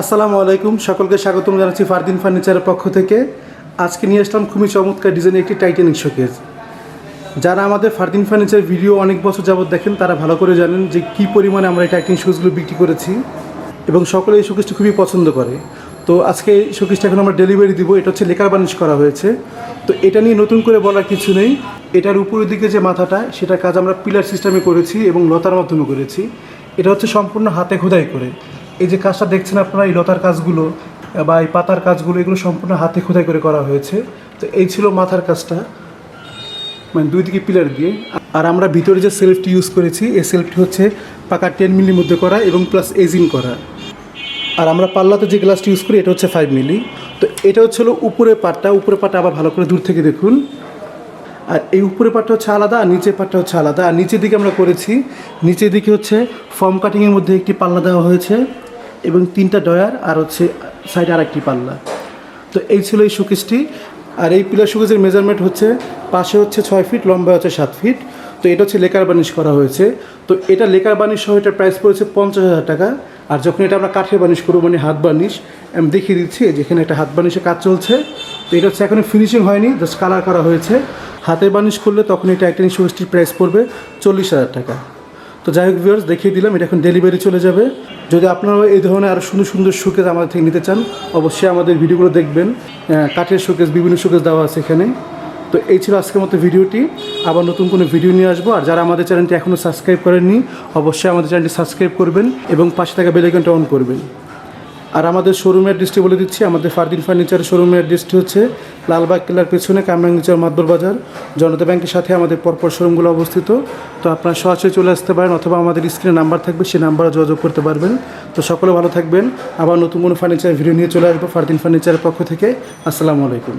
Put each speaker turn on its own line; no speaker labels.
আসসালামু আলাইকুম, সকলকে স্বাগতম জানাচ্ছি ফারদিন ফার্নিচারের পক্ষ থেকে। আজকে নিয়ে আসলাম খুবই চমৎকার ডিজাইনের একটি টাইটানিক শোকেজ যারা আমাদের ফারদিন ফার্নিচার ভিডিও অনেক বছর যাবত দেখেন, তারা ভালো করে জানেন যে কী পরিমাণে আমরা এই টাইটানিক শোকেসগুলো বিক্রি করেছি এবং সকলে এই শোকেসটি খুবই পছন্দ করে। তো আজকে এই শোকেসটা এখন আমরা ডেলিভারি দিব, এটা হচ্ছে লেকার বানিশ করা হয়েছে। তো এটা নিয়ে নতুন করে বলার কিছু নেই, এটার উপরের দিকে যে মাথাটা, সেটার কাজ আমরা পিলার সিস্টেমে করেছি এবং লতার মাধ্যমে করেছি। এটা হচ্ছে সম্পূর্ণ হাতে খোদাই করে। এই যে কাজটা দেখছেন আপনারা, এই লতার কাজগুলো বা এই পাতার কাজগুলো, এগুলো সম্পূর্ণ হাতে খোদাই করে করা হয়েছে। তো এই ছিল মাথার কাজটা মানে দুই দিকে পিলার দিয়ে। আর আমরা ভিতরে যে সেলফটি ইউজ করেছি, এই সেলফটি হচ্ছে পাকা টেন মিলির মধ্যে করা এবং প্লাস এজিং করা। আর আমরা পাল্লাতে যে গ্লাসটি ইউজ করি, এটা হচ্ছে ফাইভ মিলি। তো এটা হচ্ছে হলো উপরের পাটটা উপরের পাটটা আবার ভালো করে দূর থেকে দেখুন। আর এই উপরের পাটটা হচ্ছে আলাদা, আর নিচের পাটটা হচ্ছে আলাদা। আর নিচের দিকে আমরা করেছি, নিচের দিকে হচ্ছে ফর্ম কাটিংয়ের মধ্যে একটি পাল্লা দেওয়া হয়েছে। এবং তিনটা ডয়ার আর হচ্ছে সাইডে আর একটি পাল্লা। তো এই ছিল এই শোকেসটি। আর এই পিলার শোকেসের মেজারমেন্ট হচ্ছে পাশে হচ্ছে ছয় ফিট লম্বা হচ্ছে সাত ফিট তো এটা হচ্ছে লেকার বানিশ করা হয়েছে। তো এটা লেকার বানিশ সহ এটার প্রাইস পড়েছে পঞ্চাশ হাজার টাকা। আর যখন এটা আমরা কাঠের বানিশ করব মানে হাত বানিশ আমি দেখিয়ে দিচ্ছি যেখানে একটা হাত বানিশের কাজ চলছে। তো এটা হচ্ছে এখনও ফিনিশিং হয়নি জাস্ট কালার করা হয়েছে। হাতে বানিশ করলে তখন এটা একটা শোকেসটির প্রাইস পড়বে চল্লিশ হাজার টাকা। তো যাই হোক ভিউয়ার্স দেখিয়ে দিলাম, এটা এখন ডেলিভারি চলে যাবে। যদি আপনারা এই ধরনের আরও সুন্দর সুন্দর শোকেজ আমাদের থেকে নিতে চান, অবশ্যই আমাদের ভিডিওগুলো দেখবেন। কাঠের শোকেজ বিভিন্ন শোকেজ দেওয়া আছে এখানে। তো এই ছিল আজকের মতো ভিডিওটি। আবার নতুন কোনো ভিডিও নিয়ে আসব। আর যারা আমাদের চ্যানেলটি এখনও সাবস্ক্রাইব করেননি, অবশ্যই আমাদের চ্যানেলটি সাবস্ক্রাইব করবেন এবং পাশে থাকা বেলাইকনটা অন করবেন। আর আমাদের শোরুমের অ্যাড্রেসটি বলে দিচ্ছি। আমাদের ফারদিন ফার্নিচার শোরুমের অ্যাড্রেসটি হচ্ছে লালবাগ কেলার পেছনে কামরাঙ্গিচর মাদবর বাজার। জনতা ব্যাংকের সাথে আমাদের পরপর শোরুমগুলো অবস্থিত। তো আপনারা সরাসরি চলে আসতে পারেন অথবা আমাদের স্ক্রিনে নাম্বার থাকবে, সেই নাম্বারে যোগাযোগ করতে পারবেন। তো সকলে ভালো থাকবেন। আবার নতুন কোনো ফার্নিচার ভিডিও নিয়ে চলে আসব ফারদিন ফার্নিচারের পক্ষ থেকে। আসসালামু আলাইকুম।